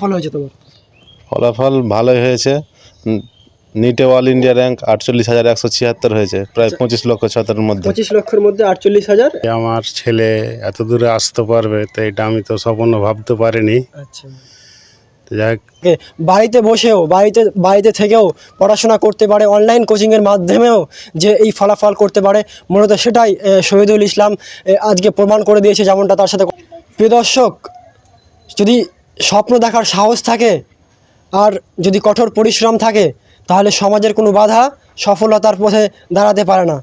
ফল হয়েছে তোমার? ফলাফল ভালোই হয়েছে। নিটে অল ইন্ডিয়া র্যাঙ্ক আটচল্লিশ হাজার একশো ছিয়াত্তর হয়েছে প্রায় পঁচিশ লক্ষ ছাত্রের মধ্যে। পঁচিশ লক্ষের মধ্যে আটচল্লিশ হাজার? আমার ছেলে এত দূরে আসতে পারবে তো এটা আমি তো স্বপ্ন ভাবতে পারিনি। আচ্ছা। তো বাড়িতে বসেও বাড়িতে বাড়িতে থেকেও পড়াশোনা করতে পারে অনলাইন কোচিংয়ের মাধ্যমেও যে এই ফলাফল করতে পারে মূলত সেটাই শহীদুল ইসলাম আজকে প্রমাণ করে দিয়েছে যেমনটা তার সাথে প্রিয় দর্শক যদি স্বপ্ন দেখার সাহস থাকে আর যদি কঠোর পরিশ্রম থাকে, তাহলে সমাজের কোনো বাধা সফলতার পথে দাঁড়াতে পারে না।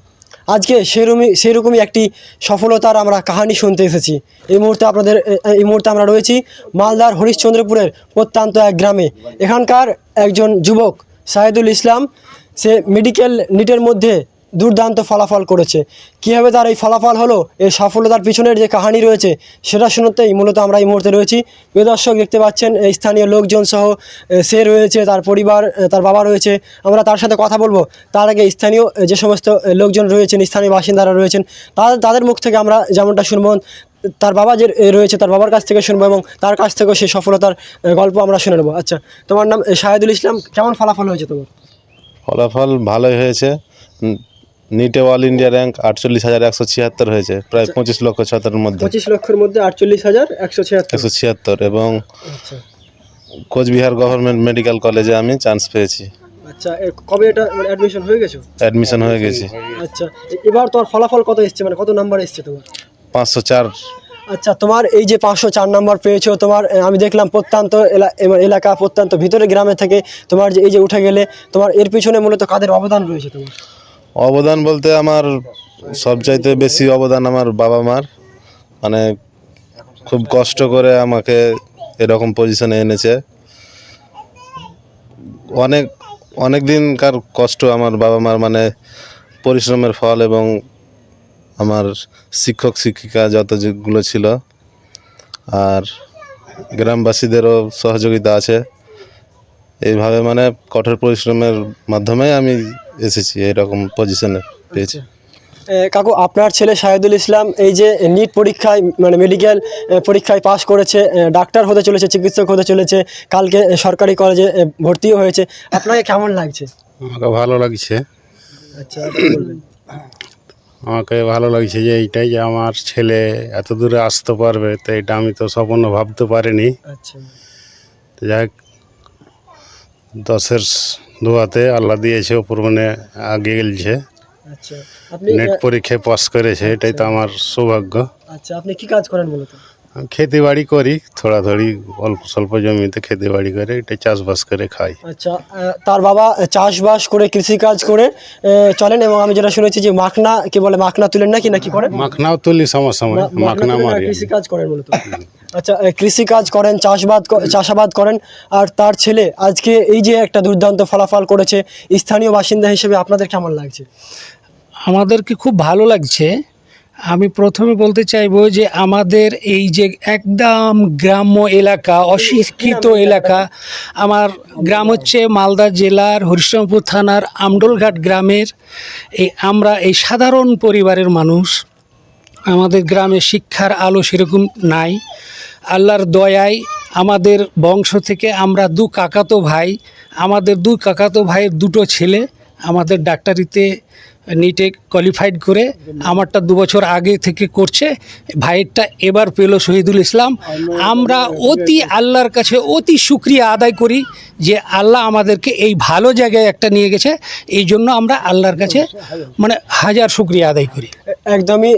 আজকে সেরকমই সেরকমই একটি সফলতার আমরা কাহানি শুনতে এসেছি। এই মুহূর্তে আপনাদের, এই মুহূর্তে আমরা রয়েছি মালদার হরিশ্চন্দ্রপুরের প্রত্যন্ত এক গ্রামে। এখানকার একজন যুবক সাহেদুল ইসলাম, সে মেডিকেল নিটের মধ্যে দুর্দান্ত ফলাফল করেছে। কীভাবে তার এই ফলাফল হলো, এই সফলতার পিছনের যে কাহানি রয়েছে, সেটা শুনতেই মূলত আমরা এই মুহূর্তে রয়েছি। প্রিয় দর্শক, দেখতে পাচ্ছেন, এই স্থানীয় লোকজন সহ সে রয়েছে, তার পরিবার তার বাবা রয়েছে। আমরা তার সাথে কথা বলব। তার আগে স্থানীয় যে সমস্ত লোকজন রয়েছেন, স্থানীয় বাসিন্দারা রয়েছেন তাদের তাদের মুখ থেকে আমরা যেমনটা শুনব, তার বাবা যে রয়েছে, তার বাবার কাছ থেকে শুনব এবং তার কাছ থেকেও সেই সফলতার গল্প আমরা শুনে নেব। আচ্ছা তোমার নাম শাহেদুল ইসলাম, কেমন ফলাফল হয়েছে তোমার? ফলাফল ভালোই হয়েছে। নিটে অল ইন্ডিয়া র্যাঙ্ক আটচল্লিশ হাজার একশো ছিয়াত্তর হয়েছে প্রায় পঁচিশ লক্ষ ছাত্রের মধ্যে। পঁচিশ লক্ষের মধ্যে আটচল্লিশ হাজার একশো ছিয়াত্তর। একশো ছিয়াত্তর এবং আচ্ছা। কোচবিহার গভর্নমেন্ট মেডিকেল কলেজে আমি চান্স পেয়েছি। আচ্ছা কবে এটা অ্যাডমিশন হয়ে গেছো? অ্যাডমিশন হয়ে গেছি। আচ্ছা এবার তোমার ফলাফল কত এসছে? মানে কত নাম্বার এসছে তোমার? পাঁচশো চার। আচ্ছা তোমার এই যে পাঁচশো চার নাম্বার পেয়েছ তোমার আমি দেখলাম প্রত্যন্ত এ- এলাকা প্রত্যন্ত ভিতরে গ্রামে থেকে তোমার যে এই যে উঠে গেলে তোমার এর পিছনে মূলত কাদের অবদান রয়েছে তোমার? অবদান বলতে আমার সবচাইতে বেশি অবদান আমার বাবা মার। মানে খুব কষ্ট করে আমাকে এরকম পজিশনে এনেছে। অনেক অনেক দিনকার কষ্ট আমার বাবা মার মানে পরিশ্রমের ফল এবং আমার শিক্ষক, শিক্ষিকা যত যেগুলো ছিল। আর গ্রামবাসীদেরও সহযোগিতা আছে। এইভাবে মানে কঠোর পরিশ্রমের মাধ্যমে আমি এসেছি এরকম পজিশনে পেয়েছি। কাকু আপনার ছেলে শাহেদুল ইসলাম এই যে নিট পরীক্ষায় মানে মেডিকেল পরীক্ষায় পাশ করেছে ডাক্তার হতে চলেছে চিকিৎসক হতে চলেছে কালকে সরকারি কলেজে ভর্তিও হয়েছে আপনাকে কেমন লাগছে? আমাকে ভালো লাগছে। আচ্ছা আমাকে ভালো লাগছে যে এইটাই যে আমার ছেলে এত দূরে আসতে পারবে তো এটা আমি তো স্বপ্ন ভাবতে পারিনি। আচ্ছা। যাই হোক, দশের দোয়াতে আল্লাহ দিয়েছে ওপর মানে আগে গেলছে। আচ্ছা নেট পরীক্ষায় পাস করেছে এটাই তো আমার সৌভাগ্য। আচ্ছা আপনি কি কাজ করেন মূলত আমি খেতে বাড়ি করি থোড়া থোড়ি অল্প স্বল্প জমিতে খেতে বাড়ি করে এটা চাষবাস করে খাই। আচ্ছা তার বাবা চাষবাস করে কৃষিকাজ করে চলেন এবং আমি যেটা শুনেছি যে মাখনা কি বলে মাখনা তুলেন নাকি নাকি করেন? মাখনাও তুলি সময় সময় মাখনা মারি। কৃষিকাজ করেন মূলত আচ্ছা কৃষিকাজ করেন চাষবাদ চাষাবাদ করেন আর তার ছেলে আজকে এই যে একটা দুর্দান্ত ফলাফল করেছে স্থানীয় বাসিন্দা হিসেবে আপনাদের কেমন লাগছে? আমাদেরকে খুব ভালো লাগছে। আমি প্রথমে বলতে চাইব যে আমাদের এই যে একদম গ্রাম্য এলাকা অশিক্ষিত এলাকা আমার গ্রাম হচ্ছে মালদা জেলার হরিশ্চন্দ্রপুর থানার আমডোলঘাট গ্রামের। এই আমরা এই সাধারণ পরিবারের মানুষ। আমাদের গ্রামে শিক্ষার আলো সেরকম নাই। আল্লাহর দয়ায় আমাদের বংশ থেকে আমরা দু কাকাতো ভাই, আমাদের দু কাকাতো ভাইয়ের দুটো ছেলে, আমাদের ডাক্তারিতে নিটে কোয়ালিফাইড করে আমারটা দু বছর আগে থেকে করছে। ভাইয়েরটা এবার পেল শহীদুল ইসলাম। আমরা অতি আল্লাহর কাছে অতি সুক্রিয়া আদায় করি যে আল্লাহ আমাদেরকে এই ভালো জায়গায় একটা নিয়ে গেছে। এই জন্য আমরা আল্লাহর কাছে মানে হাজার শুক্রিয়া আদায় করি। একদমই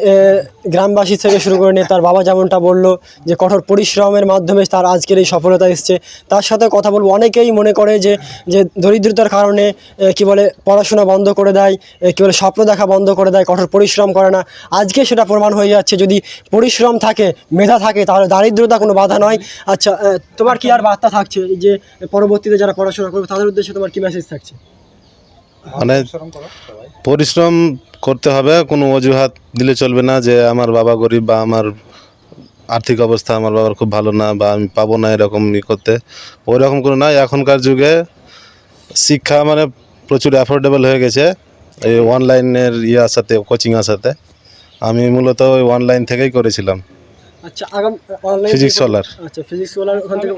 গ্রামবাসী থেকে শুরু করে নিয়ে তার বাবা যেমনটা বলল যে কঠোর পরিশ্রমের মাধ্যমে তার আজকের এই সফলতা এসছে। তার সাথে কথা বলব, অনেকেই মনে করে যে যে দরিদ্রতার কারণে কি বলে, পড়াশোনা বন্ধ করে দেয় কি বলে স্বপ্ন দেখা বন্ধ করে দেয়, কঠোর পরিশ্রম করে না। আজকে সেটা প্রমাণ হয়ে যাচ্ছে, যদি পরিশ্রম থাকে, মেধা থাকে, তাহলে দারিদ্রতা কোনো বাধা নয়। আচ্ছা তোমার কি আর বার্তা থাকছে যে পরবর্তীতে যারা পড়াশোনা করবে, তাদের উদ্দেশ্যে তোমার কি মেসেজ থাকছে? মানে পরিশ্রম করতে হবে, কোনো অজুহাত দিলে চলবে না যে আমার বাবা গরিব বা আমার আর্থিক অবস্থা আমার বাবার খুব ভালো না বা আমি পাবো না এরকম ই করতে। ওই রকম কোনো না এখনকার যুগে শিক্ষা মানে প্রচুর অ্যাফোর্ডেবল হয়ে গেছে। এই অনলাইনের ইয়ে আসাতে কোচিং আসাতে আমি মূলত ওই অনলাইন থেকেই করেছিলাম। আচ্ছা আগাম অনলাইন Physics ওয়ালার। আচ্ছা ফিজিক্স ওখান থেকে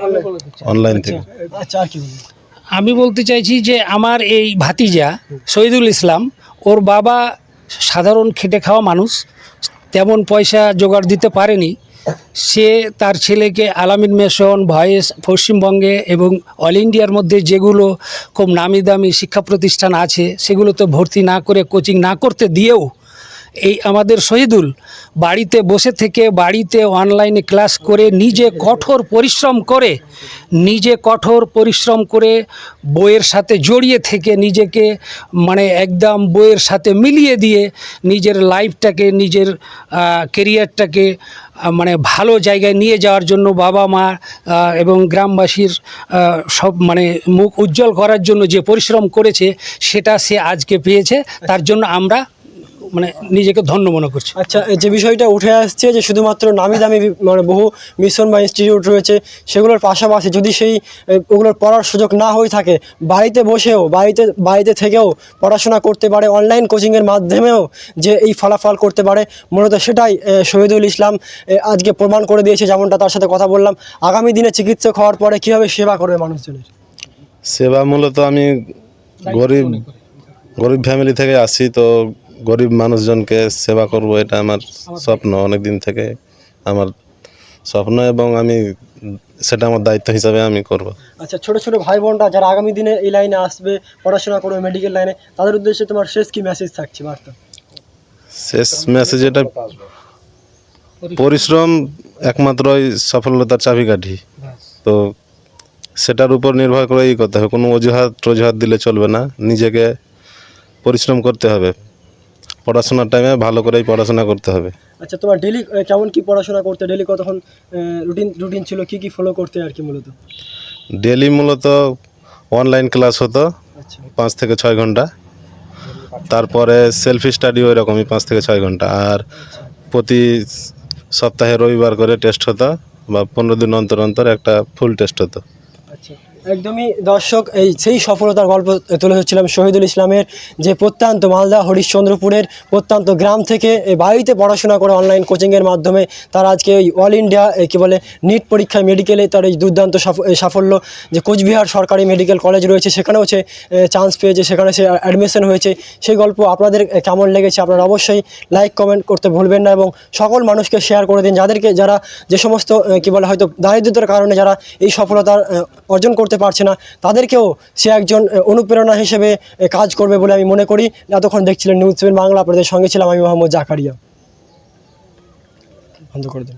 অনলাইন থেকে। আচ্ছা আর কি আমি বলতে চাইছি যে আমার এই ভাতিজা শহীদুল ইসলাম ওর বাবা সাধারণ খেটে খাওয়া মানুষ তেমন পয়সা জোগাড় দিতে পারেনি। সে তার ছেলেকে আলামিন মেশন, ভয়েস, পশ্চিমবঙ্গে এবং অল ইন্ডিয়ার মধ্যে যেগুলো খুব নামি দামি শিক্ষা প্রতিষ্ঠান আছে, সেগুলোতে ভর্তি না করে, কোচিং না করতে দিয়েও এই আমাদের শহীদুল বাড়িতে বসে থেকে বাড়িতে অনলাইনে ক্লাস করে নিজে কঠোর পরিশ্রম করে, নিজে কঠোর পরিশ্রম করে বইয়ের সাথে জড়িয়ে থেকে নিজেকে মানে একদম বইয়ের সাথে মিলিয়ে দিয়ে নিজের লাইফটাকে নিজের কেরিয়ারটাকে মানে ভালো জায়গায় নিয়ে যাওয়ার জন্য বাবা মা এবং গ্রামবাসীর সব মানে মুখ উজ্জ্বল করার জন্য যে পরিশ্রম করেছে সেটা সে আজকে পেয়েছে। তার জন্য আমরা মানে নিজেকে ধন্য মনে করছি। আচ্ছা যে বিষয়টা উঠে আসছে যে শুধুমাত্র নামি দামি মানে বহু মিশন বা ইনস্টিটিউট রয়েছে সেগুলোর পাশাপাশি যদি সেই ওগুলোর পড়ার সুযোগ না হয়ে থাকে বাড়িতে বসেও বাড়িতে বাড়িতে থেকেও পড়াশোনা করতে পারে অনলাইন কোচিংয়ের মাধ্যমেও যে এই ফলাফল করতে পারে মূলত সেটাই শহীদুল ইসলাম এ, আজকে প্রমাণ করে দিয়েছে যেমনটা তার সাথে কথা বললাম। আগামী দিনে চিকিৎসক হওয়ার পরে কীভাবে সেবা করবে মানুষজনের? সেবা মূলত আমি গরিব গরিব ফ্যামিলি থেকে আসি তো গরিব মানুষজনকে সেবা করব এটা আমার স্বপ্ন অনেক দিন থেকে। আমার স্বপ্ন এবং আমি সেটা আমার দায়িত্ব হিসাবে আমি করব। আচ্ছা ছোট ছোট ভাই বোনরা যারা আগামী দিনে এই লাইনে আসবে পড়াশোনা করবে মেডিকেল লাইনে তাদের উদ্দেশ্যে তোমার শেষ কি মেসেজ থাকছে বার্তা? শেষ মেসেজ এটা পরিশ্রম একমাত্রই সফলতার চাবিকাঠি। তো সেটার উপর নির্ভর করে এই করতে হবে। কোনো অজুহাত টজুহাত দিলে চলবে না। নিজেকে পরিশ্রম করতে হবে। পড়াশোনার টাইমে ভালো করেই পড়াশোনা করতে হবে। আচ্ছা তোমার ডেলি কেমন কি পড়াশোনা করতে? ডেলি কতক্ষণ রুটিন রুটিন ছিল? কি কি ফলো করতে আর কি মূলত? ডেলি মূলত অনলাইন ক্লাস হতো আচ্ছা। পাঁচ থেকে ছয় ঘণ্টা। তারপরে সেলফ স্টাডি ওই রকমই পাঁচ থেকে ছয় ঘণ্টা। আর প্রতি সপ্তাহে রবিবার করে টেস্ট হতো বা পনেরো দিন অন্তর অন্তর একটা ফুল টেস্ট হতো। আচ্ছা। একদমই দর্শক, এই সেই সফলতার গল্প তুলে ধরছিলাম শহীদুল ইসলামের যে প্রত্যন্ত মালদা, হরিশ্চন্দ্রপুরের প্রত্যন্ত গ্রাম থেকে বাড়িতে পড়াশোনা করে অনলাইন কোচিংয়ের মাধ্যমে তার আজকে ওই অল ইন্ডিয়া কি বলে নিট পরীক্ষায় মেডিকেলে তার এই দুর্দান্ত সাফ- সাফল্য, যে কোচবিহার সরকারি মেডিকেল কলেজ রয়েছে, সেখানেও সে চান্স পেয়েছে, সেখানে সে অ্যাডমিশন হয়েছে। সেই গল্প আপনাদের কেমন লেগেছে আপনারা অবশ্যই লাইক কমেন্ট করতে ভুলবেন না এবং সকল মানুষকে শেয়ার করে দিন। যাদেরকে, যারা যে সমস্ত কি বলে, হয়তো দারিদ্রতার কারণে যারা এই সফলতার অর্জন করতে পারছে না। তাদেরকেও সে একজন অনুপ্রেরণা হিসেবে কাজ করবে বলে আমি মনে করি। এতক্ষণ দেখছিলেন নিউজ সেভেন বাংলা, আপনাদের সঙ্গে ছিলাম আমি মোহাম্মদ জাকারিয়া। বন্ধ করে দিন।